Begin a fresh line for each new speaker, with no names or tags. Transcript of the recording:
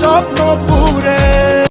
স্বপ্ন পুরে।